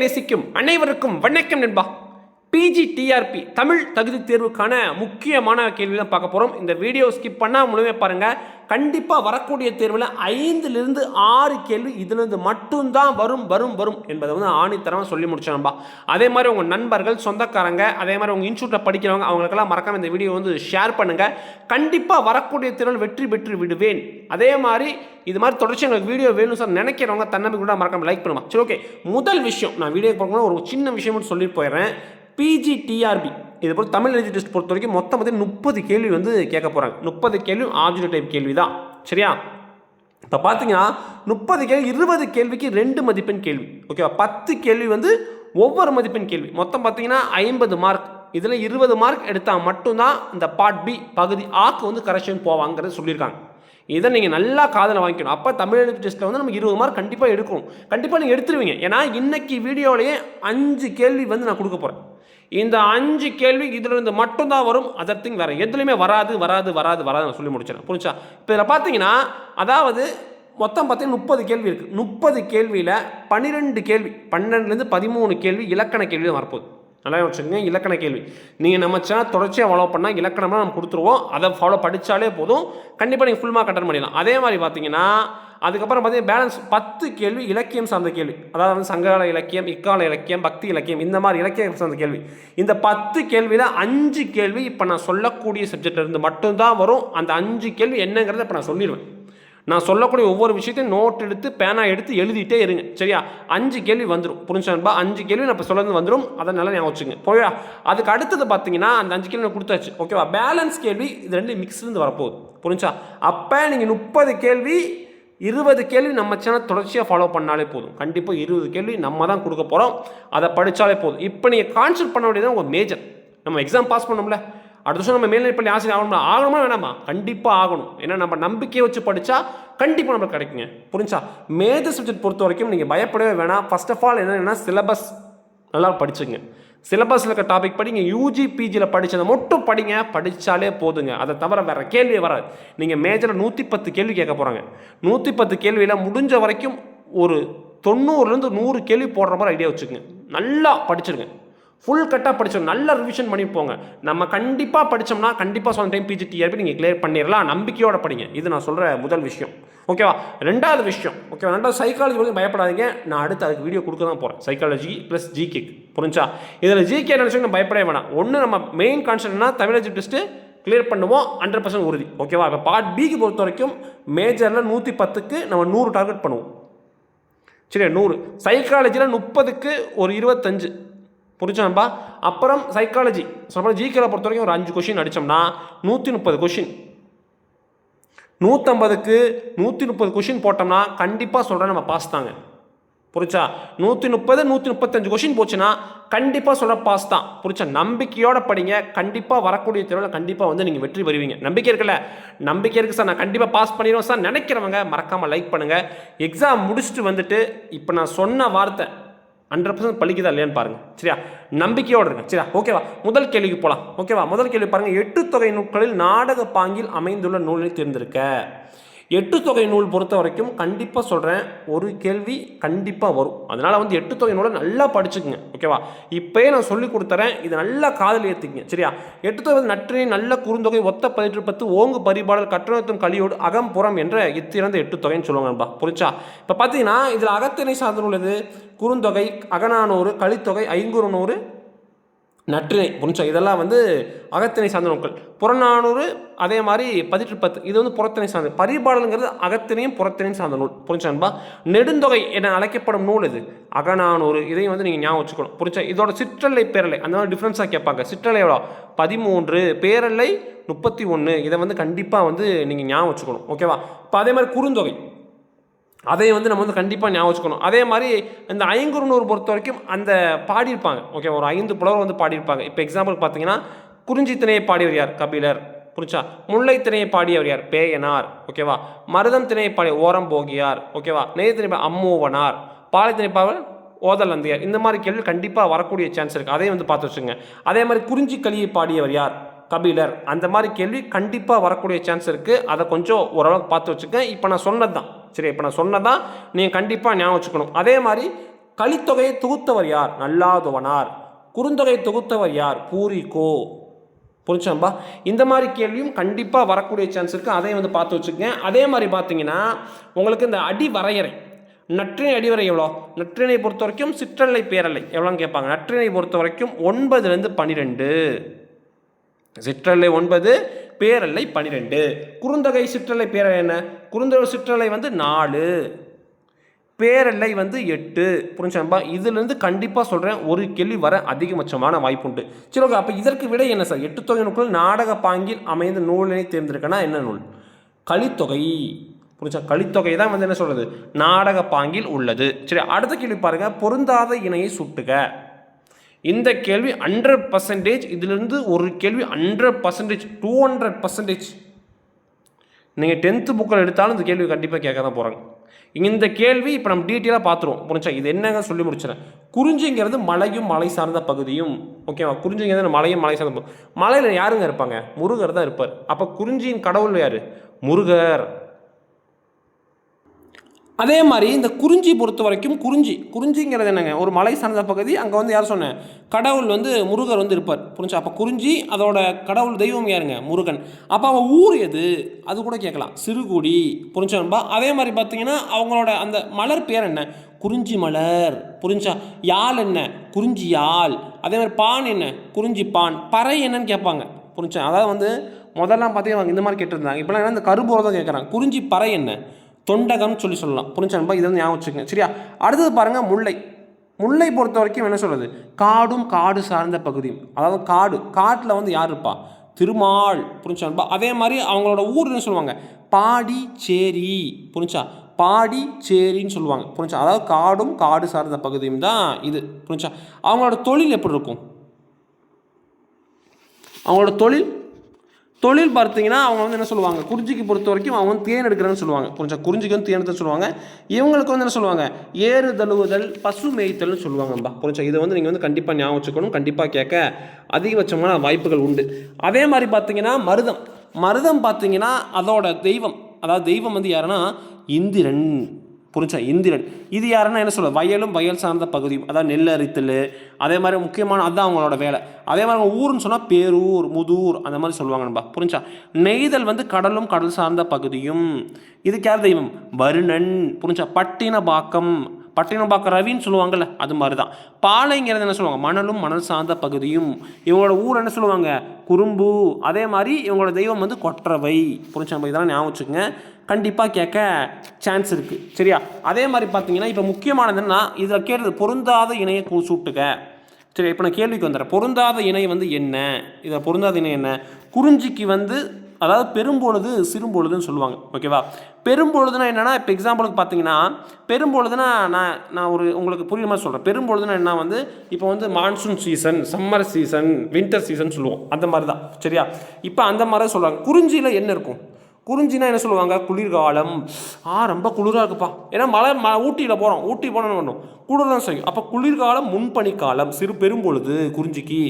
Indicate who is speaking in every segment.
Speaker 1: நேசிக்கும் அனைவருக்கும் வணக்கம் நண்பா. பிஜி டிஆர்பி தமிழ் தகுதி தேர்வுக்கான முக்கியமான கேள்வி தான் பார்க்க போகிறோம் இந்த வீடியோ ஸ்கிப் பண்ணால் முழுமையாக பாருங்கள் கண்டிப்பாக வரக்கூடிய தேர்வில் ஐந்துலேருந்து ஆறு கேள்வி இதுலேருந்து மட்டும்தான் வரும் வரும் வரும் என்பதை வந்து ஆணித்தரமாக சொல்லி முடிச்சோம்பா அதே மாதிரி உங்கள் நண்பர்கள் சொந்தக்காரங்க அதே மாதிரி உங்கள் இன்ஸ்டியூட்டில் படிக்கிறவங்க அவங்களுக்கெல்லாம் மறக்காம இந்த வீடியோ வந்து ஷேர் பண்ணுங்கள் கண்டிப்பாக வரக்கூடிய தேர்வில் வெற்றி பெற்று விடுவேன். அதே மாதிரி இது மாதிரி தொடர்ச்சி எங்களுக்கு வீடியோ வேணும் சார் நினைக்கிறவங்க தன்னம்பிக்கை கூட மறக்காமல் லைக் பண்ணுமா சரி ஓகே முதல் விஷயம் நான் வீடியோ பார்க்கணும் ஒரு சின்ன விஷயம்னு சொல்லி போயிடுறேன். பிஜி டிஆர்பி இது போல் தமிழ் எழுதி டெஸ்ட் பொறுத்த வரைக்கும் மொத்தம் பார்த்தீங்கன்னா முப்பது கேள்வி வந்து கேட்க போகிறாங்க முப்பது கேள்வி ஆப்ஜெக்ட் டைப் கேள்வி தான் சரியா? இப்போ பார்த்தீங்கன்னா முப்பது கேள்வி இருபது கேள்விக்கு ரெண்டு மதிப்பெண் கேள்வி. ஓகேவா பத்து கேள்வி வந்து ஒவ்வொரு மதிப்பெண் கேள்வி. மொத்தம் பார்த்தீங்கன்னா ஐம்பது மார்க் இதில் இருபது மார்க் எடுத்தால் மட்டும்தான் இந்த பார்ட் பி பகுதி ஆக்கு வந்து கரெக்ஷன் போவாங்கிறது சொல்லியிருக்காங்க. இதை நீங்கள் நல்லா காதில் வாங்கிக்கணும். அப்போ தமிழ் எழுத்து டெஸ்ட்டில் வந்து நமக்கு இருபது மார்க் கண்டிப்பாக எடுக்கணும். கண்டிப்பாக நீங்கள் எடுத்துருவீங்க. ஏன்னா இன்றைக்கி வீடியோலேயே அஞ்சு கேள்வி வந்து நான் கொடுக்க போகிறேன் இந்த அஞ்சு கேள்வி இதில் இருந்து மட்டும்தான் வரும். அதர் திங் வேறு எதுலையுமே வராது வராது வராது வராது நான் சொல்லி முடிச்சிடறேன். புரிஞ்சா இப்போ இதில் பார்த்தீங்கன்னா அதாவது மொத்தம் பார்த்தீங்கன்னா முப்பது கேள்வி இருக்குது முப்பது கேள்வியில் பன்னிரெண்டு கேள்வி பன்னெண்டுலேருந்து பதிமூணு கேள்வி இலக்கண கேள்வி தான் வரப்போகுது. நல்லா வச்சுக்கோங்க இலக்கண கேள்வி. நீங்கள் நம்ம சேனல் தொடர்ச்சியாக ஃபாலோ பண்ணால் இலக்கணமாக நம்ம கொடுத்துருவோம். அதை ஃபாலோ படித்தாலே போதும். கண்டிப்பாக நீங்கள் ஃபுல் மார்க் அட்டன் பண்ணிடலாம். அதே மாதிரி பார்த்தீங்கன்னா அதுக்கப்புறம் பார்த்தீங்கன்னா பேலன்ஸ் பத்து கேள்வி இலக்கியம் சார்ந்த கேள்வி. அதாவது வந்து சங்ககால இலக்கியம் இக்கால இலக்கியம் பக்தி இலக்கியம் இந்த மாதிரி இலக்கியம் சார்ந்த கேள்வி. இந்த பத்து கேள்வியில் அஞ்சு கேள்வி இப்போ நான் சொல்லக்கூடிய சப்ஜெக்ட்ல இருந்து மட்டும்தான் வரும். அந்த அஞ்சு கேள்வி என்னங்கிறத இப்போ நான் சொல்லிடுவேன். நான் சொல்லக்கூடிய ஒவ்வொரு விஷயத்தையும் நோட் எடுத்து பேனா எடுத்து எழுதிட்டே இருங்க. சரியா? அஞ்சு கேள்வி வந்துடும் புரிஞ்சான்பா அஞ்சு கேள்வி நான் இப்போ சொல்லுறது வந்துடும் அதை நல்லா ஞாபகம் வச்சுங்க போயா? அதுக்கு அடுத்தது பார்த்தீங்கன்னா அந்த அஞ்சு கேள்வி நான் கொடுத்தாச்சு. ஓகேவா பேலன்ஸ் கேள்வி இது ரெண்டு மிக்ஸ்லேருந்து வரப்போகுது. புரிஞ்சா அப்போ நீங்கள் முப்பது கேள்வி இருபது கேள்வி நம்ம சேனல் தொடர்ச்சியாக ஃபாலோ பண்ணாலே போதும். கண்டிப்பாக இருபது கேள்வி நம்ம தான் கொடுக்க போகிறோம் அதை படித்தாலே போதும். இப்போ நீங்கள் கான்சென்ட் பண்ண வேண்டியது உங்கள் மேஜர் நம்ம எக்ஸாம் பாஸ் பண்ணோம்ல. அடுத்த வருஷம் நம்ம மேல்நிலை பள்ளி ஆசிரியர் ஆகணும்னா ஆகணுமா வேணாமா? கண்டிப்பாக ஆகணும். ஏன்னா நம்ம நம்பிக்கையை வச்சு படித்தா கண்டிப்பாக நம்மளுக்கு கிடைக்குங்க. புரிஞ்சா? மேஜர் சப்ஜெக்ட் பொறுத்த வரைக்கும் நீங்கள் பயப்படவே வேணாம். ஃபஸ்ட் ஆஃப் ஆல் என்னென்னா சிலபஸ் நல்லா படிச்சுங்க. சிலபஸில் இருக்க டாபிக் படிங்க யூஜி பிஜியில் படித்ததை மட்டும் படிங்க படித்தாலே போதுங்க. அதை தவிர வேறு கேள்வி வராது. நீங்கள் மேஜரில் நூற்றி பத்து கேள்வி கேட்க போகிறாங்க நூற்றி பத்து கேள்வியில் முடிஞ்ச வரைக்கும் ஒரு தொண்ணூறுலேருந்து நூறு கேள்வி போடுற மாதிரி ஐடியா வச்சுக்கோங்க. நல்லா படிச்சிருங்க. ஃபுல் கட்டாக படிச்சோம். நல்ல ரிவிஷன் பண்ணி போங்க நம்ம கண்டிப்பாக படித்தோம்னா கண்டிப்பாக சொன்ன டைம் பிஜி டிஆர்பி நீங்கள் கிளியர் பண்ணிடலாம் நம்பிக்கையோட படிங்க. இது நான் சொல்கிற முதல் விஷயம். ஓகேவா ரெண்டாவது விஷயம். ஓகேவா ரெண்டாவது சைக்காலஜி வந்து பயப்படாதீங்க. நான் அடுத்து அதுக்கு வீடியோ கொடுக்க தான் போகிறேன் சைக்காலஜி ப்ளஸ் ஜிகே புரிஞ்சா? இதில் ஜிகே நினச்சோங்க பயப்படவே வேணாம். ஒன்று நம்ம மெயின் கான்செப்ட்னா தமிழ் டெஸ்ட்டு கிளியர் பண்ணுவோம். ஹண்ட்ரட் பர்சன்ட் உறுதி. ஓகேவா இப்போ பார்ட் பிக்கு பொறுத்த வரைக்கும் மேஜரில் நூற்றி பத்துக்கு நம்ம நூறு டார்கெட் பண்ணுவோம். சரி நூறு. சைக்காலஜியில் முப்பதுக்கு ஒரு இருபத்தஞ்சு. புரிஞ்சாம்பா அப்புறம் சைக்காலஜி சொல்ல ஜிகேல பொறுத்த வரைக்கும் ஒரு அஞ்சு கொஷின் அடித்தோம்னா நூற்றி முப்பது கொஷின் நூற்றம்பதுக்கு நூற்றி முப்பது கொஷின் போட்டோம்னா கண்டிப்பாக சொல்கிறேன் நம்ம பாஸ் தாங்க. புரிச்சா நூற்றி முப்பது நூற்றி முப்பத்தஞ்சு கொஷின் போச்சுன்னா கண்டிப்பாக சொல்கிற பாஸ் தான். புரிச்சா நம்பிக்கையோட படிங்க. கண்டிப்பாக வரக்கூடிய தேர்வில் கண்டிப்பாக வந்து நீங்கள் வெற்றி பெறுவீங்க. நம்பிக்கை இருக்குல்ல? நம்பிக்கை இருக்குது சார். நான் கண்டிப்பாக பாஸ் பண்ணிடுவேன் சார். நினைக்கிறவங்க மறக்காமல் லைக் பண்ணுங்கள் எக்ஸாம் முடிச்சுட்டு வந்துட்டு இப்போ நான் சொன்ன வார்த்தை ஹண்ட்ரட் பர்சன்ட் பழிக்குதா இல்லையான்னு பாருங்கள் சரியா? நம்பிக்கையோடு இருங்க. சரியா? ஓகேவா முதல் கேள்விக்கு போகலாம் ஓகேவா முதல் கேள்வி பாருங்கள் எட்டு தொகை நூல்களில் நாடக பாங்கில் அமைந்துள்ள நூலை தேர்ந்தெடுக்க. எட்டு தொகை நூல் பொறுத்த வரைக்கும் கண்டிப்பாக சொல்கிறேன் ஒரு கேள்வி கண்டிப்பாக வரும். அதனால் வந்து எட்டு தொகை நூலை நல்லா படிச்சுக்குங்க. ஓகேவா? இப்போயே நான் சொல்லி கொடுத்துறேன். இது நல்லா காதல் ஏற்றுக்குங்க சரியா? எட்டு தொகை நற்றினை நல்ல குறுந்தொகை ஒத்த பதிற்று பத்து ஓங்கு பரிபாடல் கட்டணத்தும் கலியோடு அகம்புறம் என்ற இத்திறந்த எட்டு தொகைன்னு சொல்லுவாங்க நண்பா புரிஞ்சா? இப்போ பார்த்தீங்கன்னா இதில் அகத்திணை சார்ந்த நூல் எது? குறுந்தொகை அகநானூறு கலித்தொகை ஐங்குறுநூறு நற்றினை புரிஞ்சா இதெல்லாம் வந்து அகத்திணை சார்ந்த நூல்கள். புறநானூறு அதே மாதிரி பதிற்று பத்து இது வந்து புறத்திணை சார்ந்த பரிபாடலுங்கிறது அகத்தினையும் புறத்தினையும் சார்ந்த நூல். புரிஞ்சான்பா நெடுந்தொகை என அழைக்கப்படும் நூல் இது. அகநானூறு இதையும் வந்து நீங்கள் ஞாபகம் வச்சுக்கணும். புரிஞ்சா இதோட சிற்றலை பேரலை. அந்த மாதிரி டிஃப்ரென்ஸாக கேட்பாங்க. சிற்றலை எவ்வளோ? பதிமூன்று பேரலை முப்பத்தி ஒன்று இதை வந்து கண்டிப்பாக வந்து நீங்கள் ஞாபகம் வச்சுக்கணும். ஓகேவா இப்போ அதே மாதிரி குறுந்தொகை. அதை வந்து நம்ம வந்து கண்டிப்பாக ஞாபகம் வச்சுக்கணும். அதே மாதிரி இந்த ஐங்குறுநூறு பொறுத்த வரைக்கும் அந்த பாடியிருப்பாங்க. ஓகே ஒரு ஐந்து புலவர் வந்து பாடியிருப்பாங்க. இப்போ எக்ஸாம்பிள் பார்த்தீங்கன்னா குறிஞ்சி திணையை பாடியவர் யார்? கபிலர். புரிச்சா முல்லை திணையை பாடியவர் யார்? பேயனார். ஓகேவா மருதம் திணையை பாடிய ஓரம் போகியார் ஓகேவா நெய் அம்மூவனார். பாலைத்திணை பாவல் ஓதல் இந்த மாதிரி கேள்வி கண்டிப்பாக வரக்கூடிய சான்ஸ் இருக்குது அதையும் வந்து பார்த்து வச்சுங்க அதே மாதிரி குறிஞ்சி கலியை பாடியவர் யார்? கபிலர். அந்த மாதிரி கேள்வி கண்டிப்பாக வரக்கூடிய சான்ஸ் இருக்குது அதை கொஞ்சம் ஓரளவுக்கு பார்த்து வச்சுக்கேன் இப்போ நான் சொன்னது தான் சரி இப்போ நான் சொன்னதான் நீங்கள் கண்டிப்பாக ஞாபகம் வச்சுக்கணும். அதே மாதிரி கலித்தொகையை தொகுத்தவர் யார்? நல்லாதுவனார். குறுந்தொகை தொகுத்தவர் யார்? பூரிக்கோ. புரிச்சம்பா இந்த மாதிரி கேள்வியும் கண்டிப்பாக வரக்கூடிய சான்ஸ் இருக்குது அதையும் வந்து பார்த்து வச்சுக்கங்க. அதே மாதிரி பார்த்தீங்கன்னா உங்களுக்கு இந்த அடி வரையறை. நற்றினை அடிவரை எவ்வளோ? நற்றினை பொறுத்த வரைக்கும் சிற்றலை பேரலை எவ்வளோன்னு கேட்பாங்க. நற்றினை பொறுத்த வரைக்கும் ஒன்பதுலேருந்து பன்னிரெண்டு. சிற்றலை ஒன்பது பேரலை பன்னிரெண்டு குறுந்தொகை சிற்றலை பேரலை என்ன? குறுந்தொகை சிற்றலை வந்து நாலு. பேரலை வந்து எட்டு. புரிஞ்சாம்பா இதுலேருந்து கண்டிப்பாக சொல்கிறேன் ஒரு கேள்வி வர அதிகபட்சமான வாய்ப்புண்டு. சரி ஓகே அப்போ இதற்கு விட என்ன சார்? எட்டு தொகை நூல்கள் நாடக பாங்கில் அமைந்த நூலினை தேர்ந்தெடுக்கனா என்ன நூல்? கலித்தொகை. புரிஞ்சா கலித்தொகை தான் வந்து என்ன சொல்கிறது நாடக பாங்கில் உள்ளது. சரி அடுத்த கேள்வி பாருங்கள் பொருந்தாத இணையை சுட்டுக. இந்த கேள்வி ஹண்ட்ரட் பர்சன்டேஜ் இதிலிருந்து ஒரு கேள்வி hundred percentage two hundred percentage நீங்கள் டென்த்து புக்கில் எடுத்தாலும் இந்த கேள்வி கண்டிப்பாக கேட்க தான் போகிறாங்க இந்த கேள்வி இப்போ நம்ம டீட்டெயிலாக பார்த்துருவோம் புரிஞ்சா? இது என்னங்க சொல்லி முடிச்சிடறேன் குறிஞ்சிங்கிறது மலையும் மலை சார்ந்த பகுதியும். ஓகேவா குறிஞ்சிங்கிறது மலையும் மலை சார்ந்த பகுதி மலையில் யாருங்க இருப்பாங்க? முருகர் தான் இருப்பார். அப்போ குறிஞ்சியின் கடவுள் யார்? முருகர். அதே மாதிரி இந்த குறிஞ்சி பொறுத்த வரைக்கும் குறிஞ்சி. குறிஞ்சிங்கிறது என்னங்க? ஒரு மலை சார்ந்த பகுதி. அங்கே வந்து யார் சொன்னேன்? கடவுள் வந்து முருகர் வந்து இருப்பார். புரிஞ்சா? அப்போ குறிஞ்சி அதோட கடவுள் தெய்வம் யாருங்க? முருகன். அப்போ அவன் ஊர் எது? அது கூட கேட்கலாம். சிறுகுடி. புரிஞ்சா அதே மாதிரி பார்த்தீங்கன்னா அவங்களோட அந்த மலர் பேர் என்ன? குறிஞ்சி மலர். புரிஞ்சா? யாழ் என்ன? குறிஞ்சி யாழ். அதே மாதிரி பான் என்ன? குறிஞ்சி பான். பறை என்னன்னு கேட்பாங்க. புரிஞ்சா? அதாவது வந்து முதல்லாம் பார்த்தீங்கன்னா இந்த மாதிரி கேட்டிருந்தாங்க. இப்போலாம் என்ன இந்த கரும்போரை தான் கேட்குறாங்க. குறிஞ்சி பறை என்ன? தொண்டகம்னு சொல்லி சொல்லலாம். புரிஞ்சா இது வந்து ஞாபகம் வச்சுக்கோங்க. சரியா? அடுத்தது பாருங்கள் முல்லை. முல்லை பொறுத்த வரைக்கும் என்ன சொல்கிறது காடும் காடு சார்ந்த பகுதியும். அதாவது காடு காட்டில் வந்து யார் இருப்பா? திருமால். புரிஞ்சா அதே மாதிரி அவங்களோட ஊர் என்ன சொல்லுவாங்க? பாடி சேரி புரிஞ்சா பாடி சேரின்னு சொல்லுவாங்க. புரிஞ்சா அதாவது காடும் காடு சார்ந்த பகுதியும் தான் இது. புரிஞ்சா அவங்களோட தொழில் எப்படி இருக்கும்? அவங்களோட தொழில் தொழில் பார்த்தீங்கன்னா அவங்க வந்து என்ன சொல்லுவாங்க? குறிஞ்சிக்கு பொறுத்த வரைக்கும் அவங்க வந்து தேன் எடுக்கிறேன்னு சொல்லுவாங்க. கொஞ்சம் குறிஞ்சிக்கு வந்து தேன் எடுத்து சொல்லுவாங்க. இவங்களுக்கு வந்து என்ன சொல்லுவாங்க? ஏறு தழுவுதல் பசு மேய்த்தல்னு சொல்லுவாங்கப்பா கொஞ்சம் இதை வந்து நீங்கள் வந்து கண்டிப்பாக ஞாபகம் வச்சுக்கணும். கண்டிப்பாக கேட்க அதிகபட்சமான வாய்ப்புகள் உண்டு. அதே மாதிரி பார்த்தீங்கன்னா மருதம். மருதம் பார்த்தீங்கன்னா அதோட தெய்வம். அதாவது தெய்வம் வந்து யாருன்னா? இந்திரன். புரிஞ்சா இந்திரன். இது யாருன்னா என்ன சொல்ல வயலும் வயல் சார்ந்த பகுதியும். அதாவது நெல் அரித்தல் அதே மாதிரி முக்கியமான அதுதான் அவங்களோட வேலை. அதே மாதிரி அவங்க ஊருன்னு சொன்னால் பேரூர் முதூர் அந்த மாதிரி சொல்லுவாங்க நண்பா. புரிஞ்சா? நெய்தல் வந்து கடலும் கடல் சார்ந்த பகுதியும். இதுக்கு யார் தெய்வம்? வருணன். புரிஞ்சா? பட்டினபாக்கம். பட்டினப்பாக்கம் ரவின்னு சொல்லுவாங்கல்ல அது மாதிரி தான் பாலைங்கிறது என்ன சொல்லுவாங்க? மணலும் மணல் சார்ந்த பகுதியும். இவங்களோட ஊர் என்ன சொல்லுவாங்க? குறும்பு. அதே மாதிரி இவங்களோட தெய்வம் வந்து கொற்றவை. புரிஞ்சா? இதெல்லாம் ஞாபகம் வச்சுக்கோங்க. கண்டிப்பாக கேட்க சான்ஸ் இருக்குது சரியா? அதே மாதிரி பார்த்தீங்கன்னா இப்போ முக்கியமானது என்னன்னா இதில் கேட்டது பொருந்தாத இணையை கூசூட்டுக சரி இப்போ நான் கேள்விக்கு வந்துடுறேன். பொருந்தாத இணை வந்து என்ன? இதில் பொருந்தாத இணை என்ன? குறிஞ்சிக்கு வந்து அதாவது பெரும்பொழுது சிறும்பொழுதுன்னு சொல்லுவாங்க. ஓகேவா? பெரும்பொழுதுனா என்னென்னா இப்போ எக்ஸாம்பிளுக்கு பார்த்தீங்கன்னா பெரும்பொழுதுனா நான் நான் ஒரு உங்களுக்கு புரியுற மாதிரி சொல்கிறேன் பெரும்பொழுதுனா என்ன வந்து இப்போ வந்து monsoon season summer season winter season சொல்லுவோம். அந்த மாதிரி தான் சரியா? இப்போ அந்த மாதிரி தான் குறிஞ்சியில் என்ன இருக்கும்? குறிஞ்சினா என்ன சொல்லுவாங்க? குளிர்காலம். ஆ ரொம்ப குளிராக இருக்குப்பா. ஏன்னா மலை ம ஊட்டியில் போகிறோம் ஊட்டி போனோம்னு பண்ணோம்? குளிர் தான் செய்யும். அப்போ குளிர்காலம் முன்பனிக்காலம் சிறு பெரும்பொழுது குறிஞ்சிக்கு.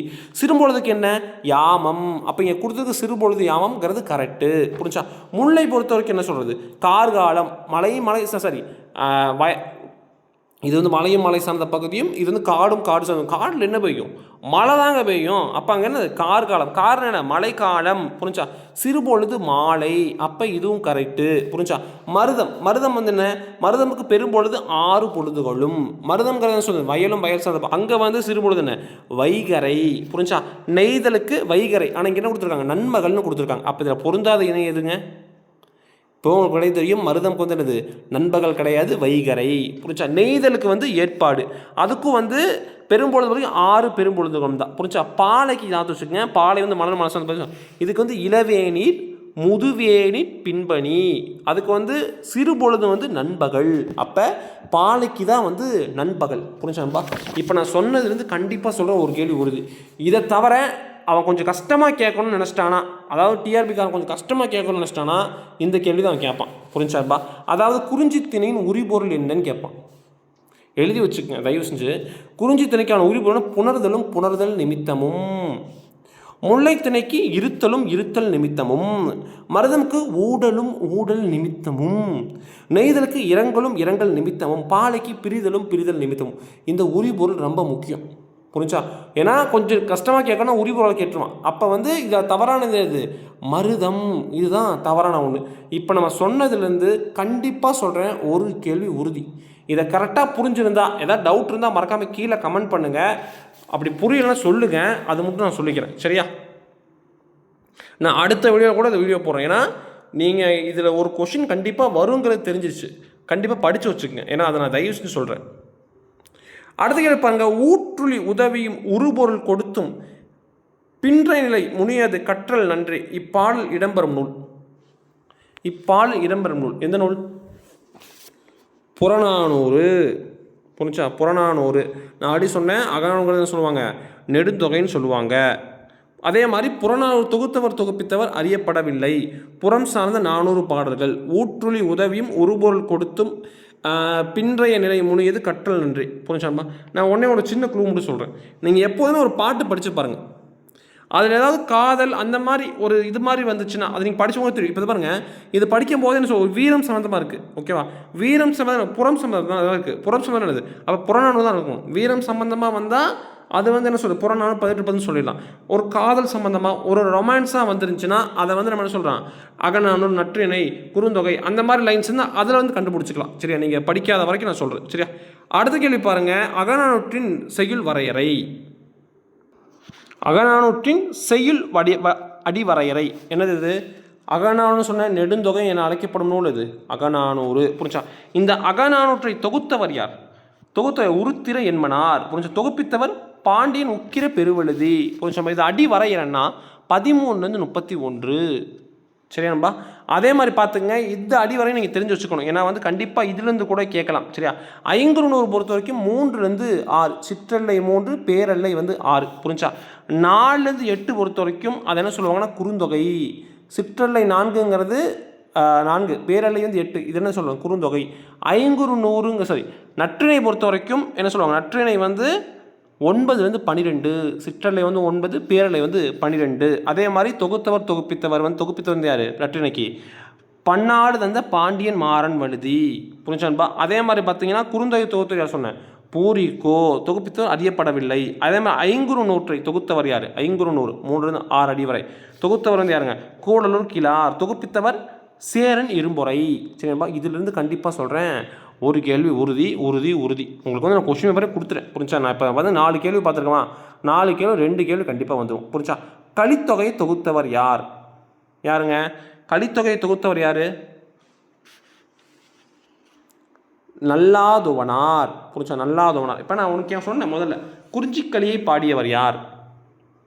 Speaker 1: சிறுபொழுதுக்கு என்ன? யாமம். அப்போ இங்கே கொடுத்ததுக்கு சிறுபொழுது யாமம்ங்கிறது கரெக்டு புரிஞ்சா? முல்லை பொறுத்த வரைக்கும் என்ன சொல்கிறது கார்காலம் மலை மலை சாரி வய இது வந்து மலையும் மலை சார்ந்த பகுதியும் இது வந்து காடும் காடு சார்ந்த காடில் என்ன பெய்யும்? மழை தாங்க பெய்யும். அப்போ அங்கே என்ன கார் காலம் காரணம் என்ன? மழைக்காலம் புரிஞ்சா? சிறுபொழுது மாலை. அப்போ இதுவும் கரெக்டு புரிஞ்சா? மருதம். மருதம் வந்து என்ன? மருதமுக்கு பெரும்பொழுது ஆறு பொழுதுகளும். மருதம்ங்கிறது சொல்லுது வயலும் வயல் சார்ந்த அங்கே வந்து சிறுபொழுது என்ன? வைகரை புரிஞ்சா? நெய்தலுக்கு வைகரை. ஆனால் இங்கே என்ன கொடுத்துருக்காங்க? நன்மகள்னு கொடுத்துருக்காங்க. அப்போ இதில் பொருந்தாத இணை எதுங்க? இப்போ உங்களுக்கு கிடையாது தெரியும் மருதம் வந்து என்னது நண்பகல் கிடையாது வைகரை. புரிஞ்சா? நெய்தலுக்கு வந்து ஏற்பாடு. அதுக்கும் வந்து பெரும்பொழுது வரைக்கும் ஆறு பெரும்பொழுதுகளும் தான். புரிஞ்சா? பாலைக்கு ஞாபகம் வச்சுக்கோங்க. பாலை வந்து மலர் மனசு இதுக்கு வந்து இளவேநீர் முதுவேணி பின்பணி. அதுக்கு வந்து சிறுபொழுது வந்து நண்பகல். அப்போ பாலைக்கு தான் வந்து நண்பகல். புரிஞ்சாம்பா இப்போ நான் சொன்னதுலேருந்து கண்டிப்பாக சொல்கிற ஒரு கேள்வி வருது. இதை தவிர அவன் கொஞ்சம் கஷ்டமாக கேட்கணும்னு நினச்சிட்டானா அதாவது டிஆர்பிக்காரன் கொஞ்சம் கஷ்டமாக கேட்கணும்னு நினச்சிட்டானா இந்த கேள்வி தான் அவன் கேட்பான். புரிஞ்சாப்பா அதாவது குறிஞ்சி திணையின் உரிபொருள் என்னன்னு கேட்பான். எழுதி வச்சுக்கோங்க தயவு செஞ்சு. குறிஞ்சி திணைக்கான உரிபொருள் புணர்தலும் புணர்தல் நிமித்தமும். முல்லைத்திணைக்கு இருத்தலும் இருத்தல் நிமித்தமும். மருதமுக்கு ஊடலும் ஊடல் நிமித்தமும். நெய்தலுக்கு இரங்கலும் இரங்கல் நிமித்தமும். பாலைக்கு பிரிதலும் பிரிதல் நிமித்தமும். இந்த உரிபொருள் ரொம்ப முக்கியம். புரிஞ்சா? ஏன்னா கொஞ்சம் கஷ்டமாக கேட்கணும் உரிபொருளை கேட்டுருவான். அப்போ வந்து இது தவறானது இது மருதம். இதுதான் தவறான ஒன்று இப்போ நம்ம சொன்னதுலேருந்து கண்டிப்பாக சொல்கிறேன் ஒரு கேள்வி உறுதி. இதை கரெக்டாக புரிஞ்சிருந்தா ஏதாவது டவுட் இருந்தால் மறக்காமல் கீழே கமெண்ட் பண்ணுங்கள் அப்படி புரியலன்னா சொல்லுங்கள் அது மட்டும் நான் சொல்லிக்கிறேன். சரியா? நான் அடுத்த வீடியோ கூட இந்த வீடியோ போடுறேன். ஏன்னா நீங்கள் இதில் ஒரு கொஷின் கண்டிப்பாக வருங்கிறது தெரிஞ்சிச்சு கண்டிப்பாக படித்து வச்சுக்கோங்க. ஏன்னா அதை நான் தயவு செஞ்சு சொல்கிறேன் அடுத்து கேள்வி பாருங்க ஊற்றுளி உதவியும் உருபொருள் கொடுத்தும் பின்ற நிலை முனியது கற்றல் நன்றி. இப்பாடல் இடம்பெறும் நூல். இப்பாடல் இடம்பெறும் நூல். எந்த நூல்? புறநானூறு. புரிஞ்சா புறநானூறு. நான் அடி சொன்னேன் அகநானூறு சொல்லுவாங்க? நெடுந்தொகைன்னு சொல்லுவாங்க. அதே மாதிரி புறநானூறு தொகுத்தவர் தொகுப்பித்தவர் அறியப்படவில்லை. புறம் சார்ந்த நானூறு பாடல்கள். ஊற்றுளி உதவியும் உருபொருள் கொடுத்தும் பின்றைய நிலை முனையது கற்றல் நன்றி. புரிஞ்சாமா நான் உடனே ஒரு சின்ன குழு மட்டும் சொல்கிறேன் நீங்கள் எப்போதுமே ஒரு பாட்டு படித்து பாருங்கள் அதில் ஏதாவது காதல் அந்த மாதிரி ஒரு இது மாதிரி வந்துச்சுன்னா அது நீங்கள் படிச்சவங்க தெரியும். இப்போ பாருங்கள் இது படிக்கும் போது என்ன சொல் ஒரு வீரம் சம்மந்தமாக இருக்குது ஓகேவா வீரம் சம்மந்தம் புறம் சம்மந்தம் தான் இருக்குது புறம் சம்மந்தம் என்னது? அப்போ புறநானூறு தான் இருக்கும். வீரம் சம்மந்தமாக வந்தால் அது வந்து என்ன சொல்கிறது புறநானூறு பதினெட்டு பதினு சொல்லிடலாம். ஒரு காதல் சம்மந்தமாக ஒரு ரொமான்ஸாக வந்துருந்துச்சுன்னா அதை வந்து நம்ம என்ன சொல்கிறான் அகநானூறு நற்றிணை குறுந்தொகை அந்த மாதிரி லைன்ஸ் இருந்தால் அதில் வந்து கண்டுபிடிச்சிக்கலாம். சரியா? நீங்கள் படிக்காத வரைக்கும் நான் சொல்கிறேன் சரியா? அடுத்த கேள்வி பாருங்கள் அகநானூற்றின் செய்யுள் வரையறை. அகநானூற்றின் செய்யுள் வடி வ அடிவரையறை. என்னது இது? அகநானூறு சொன்ன நெடுந்தொகை என அழைக்கப்படும் நூல் இது அகநானூறு. புரிஞ்சா? இந்த அகநானூற்றை தொகுத்தவர் யார்? தொகுத்த உருத்திர என்மனார் புரிஞ்ச? தொகுப்பித்தவர் பாண்டியன் உக்கிர பெருவெழுதி. கொஞ்சம் இது அடி வரைகிறேன்னா பதிமூணுலேருந்து முப்பத்தி ஒன்று சரியா நண்பா? அதே மாதிரி பார்த்துங்க இந்த வரையும் நீங்கள் தெரிஞ்சு வச்சுக்கணும். ஏன்னா வந்து கண்டிப்பாக இதுலேருந்து கூட கேட்கலாம். சரியா? ஐங்குறுநூறு பொறுத்த வரைக்கும் மூன்றுலேருந்து ஆறு. சிற்றல்லை மூன்று பேரல்லை வந்து ஆறு. புரிஞ்சா? நாலுலேருந்து எட்டு பொறுத்த வரைக்கும் அதை என்ன சொல்லுவாங்கன்னா குறுந்தொகை. சிற்றல்லை நான்குங்கிறது நான்கு. பேரல்லை வந்து எட்டு. இது என்ன சொல்லுவாங்க? குறுந்தொகை. ஐங்குறு நூறுங்க சாரி நற்றிணை பொறுத்த வரைக்கும் என்ன சொல்லுவாங்க? நற்றிணை வந்து ஒன்பதுலேருந்து பன்னிரெண்டு சிற்றலை வந்து ஒன்பது பேரலை வந்து பன்னிரெண்டு அதே மாதிரி தொகுத்தவர் தொகுப்பித்தவர் வந்து தொகுப்பித்தவர் வந்து யார்? நற்றிணைக்கு பன்னாடு தந்த பாண்டியன் மாறன் வழுதி. புரிஞ்சான்பா அதே மாதிரி பார்த்தீங்கன்னா குறுந்தொகை தொகுத்தவர் யார் சொன்னேன்? பூரிக்கோ. தொகுப்பித்தவர் அறியப்படவில்லை. அதே மாதிரி ஐங்குறு நூற்றை தொகுத்தவர் யார்? ஐங்குறு நூறு. மூன்றுலேருந்து ஆறு அடி வரை. தொகுத்தவர் வந்து யாருங்க? கூடலூர் கிளார் தொகுப்பித்தவர் சேரன் இரும்பொறை. சரிப்பா இதிலிருந்து கண்டிப்பாக சொல்கிறேன் ஒரு கேள்வி உறுதி உறுதி உறுதி. உங்களுக்கு வந்து நான் கொஸ்டின் பேப்பரே கொடுத்துறேன் புரிஞ்சா? நான் இப்போ வந்து நாலு கேள்வி பார்த்துருக்கலாம் நாலு கேள்வி ரெண்டு கேள்வி கண்டிப்பாக வந்துடும் புரிஞ்சா? கலித்தொகையை தொகுத்தவர் யார்? யாருங்க? கலித்தொகையை தொகுத்தவர் யார்? நல்லாதுவனார் புரிஞ்சா? நல்லாதுவனார். இப்போ நான் உனக்கு ஏன் சொன்னேன் முதல்ல குறிஞ்சிக்கலியை பாடியவர் யார்?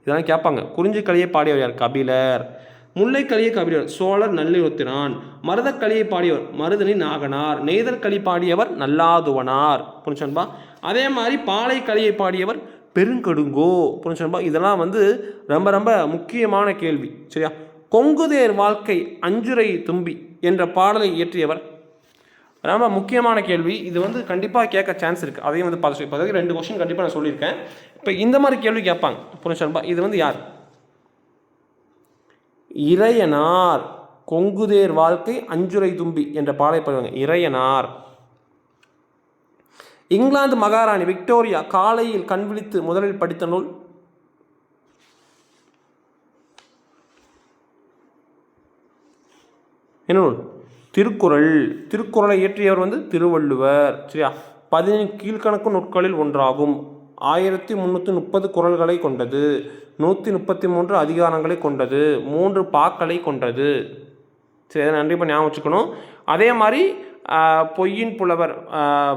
Speaker 1: இதெல்லாம் கேட்பாங்க. குறிஞ்சிக்கலியை பாடியவர் யார்? கபிலர். முல்லைக்களியை கபிலர் சோழர் நல்லுத்திரான் மருதக்களியை பாடியவர் மருதனி நாகனார். நெய்தற்களி பாடியவர் நல்லாதுவனார். புரிஞ்சன்பா அதே மாதிரி பாலை கலியை பாடியவர் பெருங்கடுங்கோ. புரிஞ்சன்பா இதெல்லாம் வந்து ரொம்ப ரொம்ப முக்கியமான கேள்வி. சரியா? கொங்குதேர் வாழ்க்கை அஞ்சுரை தும்பி என்ற பாடலை இயற்றியவர். ரொம்ப முக்கியமான கேள்வி. இது வந்து கண்டிப்பாக கேட்க சான்ஸ் இருக்குது அதையும் வந்து பார்த்து இப்போ ரெண்டு கொஸ்டின் கண்டிப்பாக நான் சொல்லியிருக்கேன். இப்போ இந்த மாதிரி கேள்வி கேட்பாங்க. புரிஞ்சன்பா இது வந்து யார்? இறையனார் கொங்குதேர் வாழ்க்கை அஞ்சுரை தும்பி என்ற பாடலை பாடுவாங்க. இறையனார். இங்கிலாந்து மகாராணி விக்டோரியா காலையில் கண் விழித்து முதலில் படித்த நூல்? என்ன நூல்? திருக்குறள். திருக்குறளை இயற்றியவர் வந்து திருவள்ளுவர். சரியா? பதினேழு கீழ்கணக்கு நூற்களில் ஒன்றாகும். ஆயிரத்தி முந்நூற்றி முப்பது குரல்களை கொண்டது. நூற்றி முப்பத்தி மூன்று அதிகாரங்களை கொண்டது மூன்று பாக்களை கொண்டது. சரி அதை நன்றி ஞாபகம் வச்சுக்கணும். அதே மாதிரி பொய்யின் புலவர்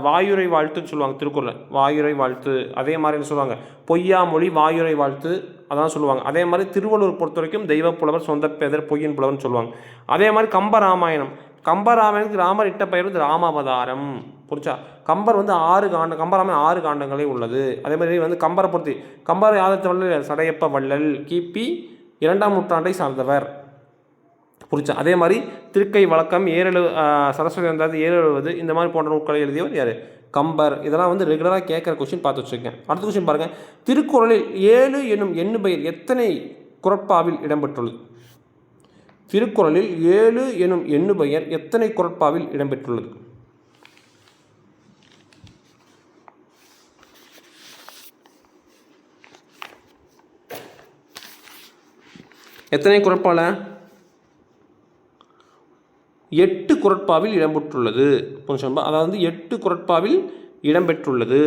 Speaker 1: வாயுரை வாழ்த்துன்னு சொல்லுவாங்க திருக்குறள். வாயுரை வாழ்த்து. அதே மாதிரி என்ன சொல்லுவாங்க? பொய்யா மொழி வாயுரை வாழ்த்து. அதான் சொல்லுவாங்க. அதே மாதிரி திருவள்ளூர் பொறுத்த வரைக்கும் தெய்வ புலவர் சொந்த பேதர் பொய்யின் புலவர்னு சொல்லுவாங்க. அதே மாதிரி கம்பராமாயணம். கம்பராமாயணத்துக்கு ராமர் இட்ட பெயர் வந்து ராமாவதாரம். புரிச்சா கம்பர் வந்து ஆறு காண்ட கம்பராமே ஆறு காண்டங்களே உள்ளது. அதே மாதிரி வந்து கம்பரை பொறுத்து கம்பர் யாதத்த வள்ளல்? சடையப்ப வள்ளல். கிபி இரண்டாம் நூற்றாண்டை சார்ந்தவர். புரிச்சா அதே மாதிரி திருக்கை வழக்கம் ஏழு சரஸ்வதி வந்தாது ஏழு இந்த மாதிரி போன்ற நூட்களை எழுதியவர் யார்? கம்பர். இதெல்லாம் வந்து ரெகுலராக கேட்குற கொஸ்டின் பார்த்து வச்சுருக்கேன் அடுத்த கொஸ்டின் பாருங்கள் திருக்குறளில் ஏழு என்னும் எண்ணு பெயர் எத்தனை குரட்பாவில் இடம்பெற்றுள்ளது? திருக்குறளில் ஏழு எனும் எண்ணு பெயர் எத்தனை குரட்பாவில் இடம்பெற்றுள்ளது? எத்தனை குரட்பால எட்டு குரட்பாவில் இடம்பெற்றுள்ளது புரிஞ்சுச்சா? அதாவது எட்டு குரட்பாவில் இடம்பெற்றுள்ளது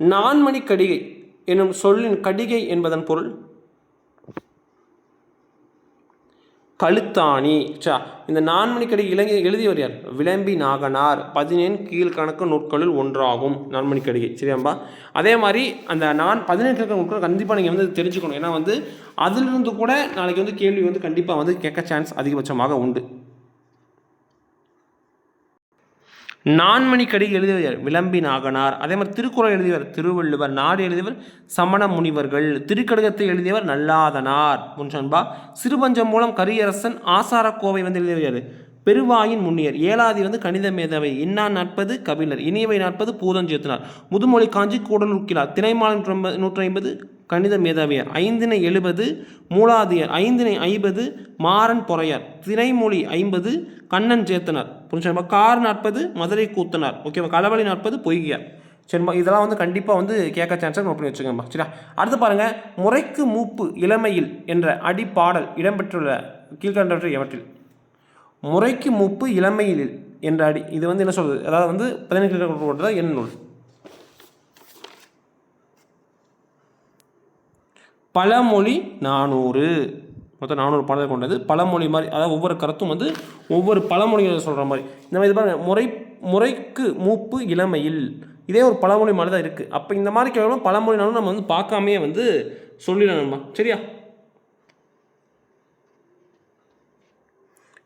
Speaker 1: நான்மணி கடிகை எனும் சொல்லின் கடிகை என்பதன் பொருள் கழுத்தாணி. சா இந்த நான்மணி இலங்கை எழுதியவர் யார்? விளம்பி நாகனார். பதினேழு கீழ்கணக்கு நூற்களில் ஒன்றாகும். நான்மணி சரியாம்பா அதே மாதிரி அந்த நான் பதினேழு கணக்கு நூற்கள் கண்டிப்பாக நீங்கள் வந்து தெரிஞ்சுக்கணும். ஏன்னா வந்து அதிலிருந்து கூட நாளைக்கு வந்து கேள்வி வந்து கண்டிப்பாக வந்து கேட்க சான்ஸ் அதிகபட்சமாக உண்டு. நான்மணிக்கடி எழுதியவர் விளம்பி நாகனார் அதே மாதிரி திருக்குறள் எழுதியவர் திருவள்ளுவர் நாடு எழுதியவர் சமண முனிவர்கள் திருக்கடுகத்தை எழுதியவர் நல்லாதனார். முன்சன்பா சிறுபஞ்சம் மூலம் கரியரசன் ஆசாரக்கோவை வந்து எழுதியவர் பெருவாயின் முன்னியர். ஏழாதி வந்து கணித மேதவை இன்னான் நாற்பது கபிலர். இனியவை நாற்பது பூதஞ்சேத்தினார் முதுமொழி காஞ்சி கூடல் உக்கிலார். நூற்றி ஐம்பது கணித மேதாவியர் ஐந்தினை எழுபது மூலாதியர். ஐந்தினை ஐம்பது மாறன் பொறையார். திரைமொழி ஐம்பது கண்ணன் சேத்தனார். புரிஞ்சா கார் நாற்பது மதுரை கூத்தனார். ஓகேவா? களவழி நாற்பது பொய்கியார். சரிம்மா இதெல்லாம் வந்து கண்டிப்பாக வந்து கேட்க சான்ஸை நோட் பண்ணி வச்சுக்கோங்கம்மா. சரியா? அடுத்து பாருங்கள் முறைக்கு மூப்பு இளமையில் என்ற அடிப்பாடல் இடம்பெற்றுள்ள கீழ்கண்டவற்றை எவற்றில்? முறைக்கு மூப்பு இளமையில் என்ற அடி இது வந்து என்ன சொல்கிறது அதாவது வந்து பதினெட்டு என் நூல் பழமொழி நானூறு. மொத்தம் நானூறு பாடல் கொண்டது. பழமொழி மாதிரி அதாவது ஒவ்வொரு கருத்தும் வந்து ஒவ்வொரு பழமொழிகளை சொல்கிற மாதிரி. இந்த மாதிரி இது முறை முறைக்கு மூப்பு இளமையில். இதே ஒரு பழமொழி மாதிரி தான் இருக்குது அப்போ இந்த மாதிரி கேட்கணும் பழமொழினாலும் நம்ம வந்து பார்க்காமே வந்து சொல்லிடணும்மா சரியா?